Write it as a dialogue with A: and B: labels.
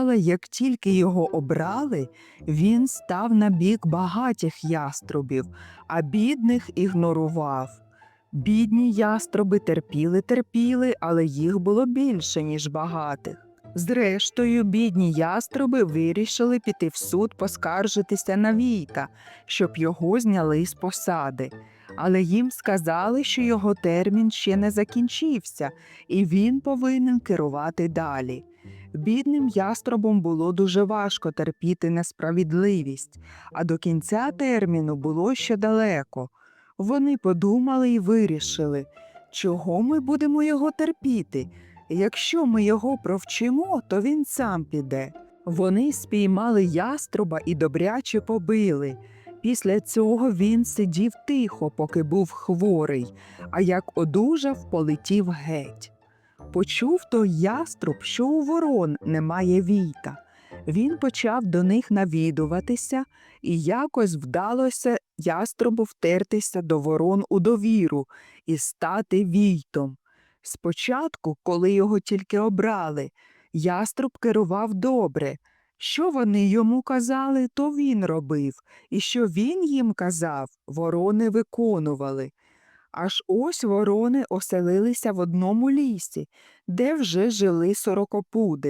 A: Але як тільки його обрали, він став на бік багатих яструбів, а бідних ігнорував. Бідні яструби терпіли, терпіли, але їх було більше, ніж багатих. Зрештою, бідні яструби вирішили піти в суд поскаржитися на Війта, щоб його зняли з посади. Але їм сказали, що його термін ще не закінчився, і він повинен керувати далі. Бідним яструбом було дуже важко терпіти несправедливість, а до кінця терміну було ще далеко. Вони подумали і вирішили, чого ми будемо його терпіти. Якщо ми його провчимо, то він сам піде. Вони спіймали яструба і добряче побили. Після цього він сидів тихо, поки був хворий, а як одужав, полетів геть. Почув той яструб, що у ворон немає війта. Він почав до них навідуватися, і якось вдалося яструбу втертися до ворон у довіру і стати війтом. Спочатку, коли його тільки обрали, яструб керував добре. Що вони йому казали, то він робив, і що він їм казав, ворони виконували. Аж ось ворони оселилися в одному лісі, де вже жили сорокопуди.